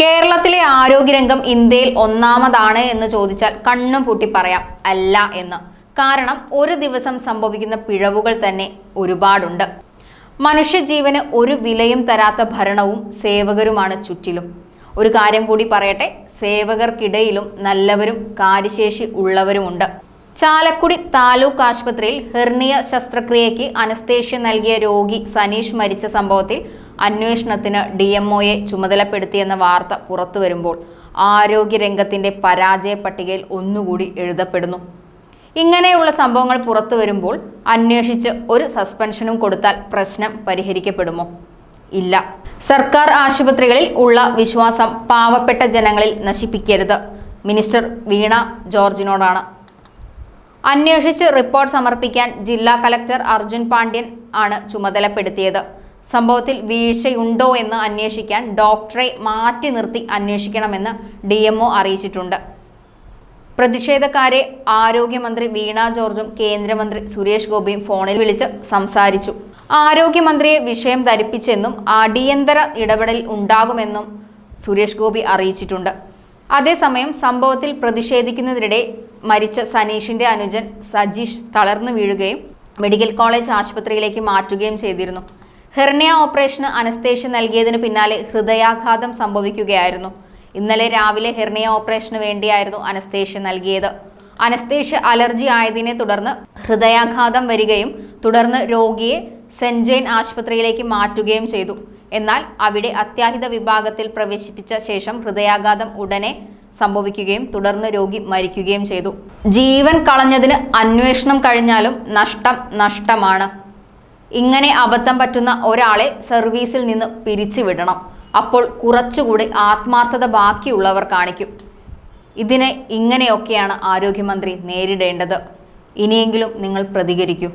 കേരളത്തിലെ ആരോഗ്യരംഗം ഇന്ത്യയിൽ ഒന്നാമതാണ് എന്ന് ചോദിച്ചാൽ കണ്ണും പൂട്ടി പറയാം അല്ല എന്ന്. കാരണം ഒരു ദിവസം സംഭവിക്കുന്ന പിഴവുകൾ തന്നെ ഒരുപാടുണ്ട്. മനുഷ്യജീവന് ഒരു വിലയും തരാത്ത ഭരണവും സേവകരുമാണ് ചുറ്റിലും. ഒരു കാര്യം കൂടി പറയട്ടെ സേവകർക്കിടയിലും നല്ലവരും കാര്യശേഷി ഉള്ളവരുമുണ്ട്. ചാലക്കുടി താലൂക്ക് ആശുപത്രിയിൽ ഹെർണിയ ശസ്ത്രക്രിയയ്ക്ക് അനസ്തേഷ്യ നൽകിയ രോഗി സനീഷ് മരിച്ച സംഭവത്തിൽ അന്വേഷണത്തിന് ഡി എം ഒയെ ചുമതലപ്പെടുത്തിയെന്ന വാർത്ത പുറത്തുവരുമ്പോൾ ആരോഗ്യരംഗത്തിന്റെ പരാജയ പട്ടികയിൽ ഒന്നുകൂടി എഴുതപ്പെടുന്നു. ഇങ്ങനെയുള്ള സംഭവങ്ങൾ പുറത്തു വരുമ്പോൾ അന്വേഷിച്ച് ഒരു സസ്പെൻഷനും കൊടുത്താൽ പ്രശ്നം പരിഹരിക്കപ്പെടുമോ? ഇല്ല. സർക്കാർ ആശുപത്രികളിൽ ഉള്ള വിശ്വാസം പാവപ്പെട്ട ജനങ്ങളിൽ നശിപ്പിക്കരുത്. മിനിസ്റ്റർ വീണ ജോർജിനോടാണ്. അന്വേഷിച്ച് റിപ്പോർട്ട് സമർപ്പിക്കാൻ ജില്ലാ കലക്ടർ അർജുൻ പാണ്ഡ്യൻ ആണ് ചുമതലപ്പെടുത്തിയത്. സംഭവത്തിൽ വീഴ്ചയുണ്ടോ എന്ന് അന്വേഷിക്കാൻ ഡോക്ടറെ മാറ്റി നിർത്തി അന്വേഷിക്കണമെന്ന് ഡി അറിയിച്ചിട്ടുണ്ട്. പ്രതിഷേധക്കാരെ ആരോഗ്യമന്ത്രി വീണ ജോർജും കേന്ദ്രമന്ത്രി സുരേഷ് ഗോപിയും ഫോണിൽ വിളിച്ച് സംസാരിച്ചു. ആരോഗ്യമന്ത്രിയെ വിഷയം ധരിപ്പിച്ചെന്നും അടിയന്തര ഇടപെടൽ ഉണ്ടാകുമെന്നും സുരേഷ് ഗോപി അറിയിച്ചിട്ടുണ്ട്. അതേസമയം സംഭവത്തിൽ പ്രതിഷേധിക്കുന്നതിനിടെ മരിച്ച സനീഷിന്റെ അനുജൻ സജീഷ് തളർന്നു വീഴുകയും മെഡിക്കൽ കോളേജ് ആശുപത്രിയിലേക്ക് മാറ്റുകയും ചെയ്തിരുന്നു. ഹെർണിയ ഓപ്പറേഷന് അനസ്തേഷ്യ നൽകിയതിന് പിന്നാലെ ഹൃദയാഘാതം സംഭവിക്കുകയായിരുന്നു. ഇന്നലെ രാവിലെ ഹെർണിയ ഓപ്പറേഷന് വേണ്ടിയായിരുന്നു അനസ്തേഷ്യ നൽകിയത്. അനസ്തേഷ്യ അലർജി ആയതിനെ തുടർന്ന് ഹൃദയാഘാതം വരികയും തുടർന്ന് രോഗിയെ സെന്റ് ജെയിൻ ആശുപത്രിയിലേക്ക് മാറ്റുകയും ചെയ്തു. എന്നാൽ അവിടെ അത്യാഹിത വിഭാഗത്തിൽ പ്രവേശിപ്പിച്ച ശേഷം ഹൃദയാഘാതം ഉടനെ സംഭവിക്കുകയും തുടർന്ന് രോഗി മരിക്കുകയും ചെയ്തു. ജീവൻ കളഞ്ഞതിന് അന്വേഷണം കഴിഞ്ഞാലും നഷ്ടം നഷ്ടമാണ്. ഇങ്ങനെ അബദ്ധം പറ്റുന്ന ഒരാളെ സർവീസിൽ നിന്ന് പിരിച്ചുവിടണം. അപ്പോൾ കുറച്ചുകൂടി ആത്മാർത്ഥത ബാക്കിയുള്ളവർ കാണിക്കും. ഇതിനെ ഇങ്ങനെയൊക്കെയാണ് ആരോഗ്യമന്ത്രി നേരിടേണ്ടത്. ഇനിയെങ്കിലും നിങ്ങൾ പ്രതികരിക്കൂ.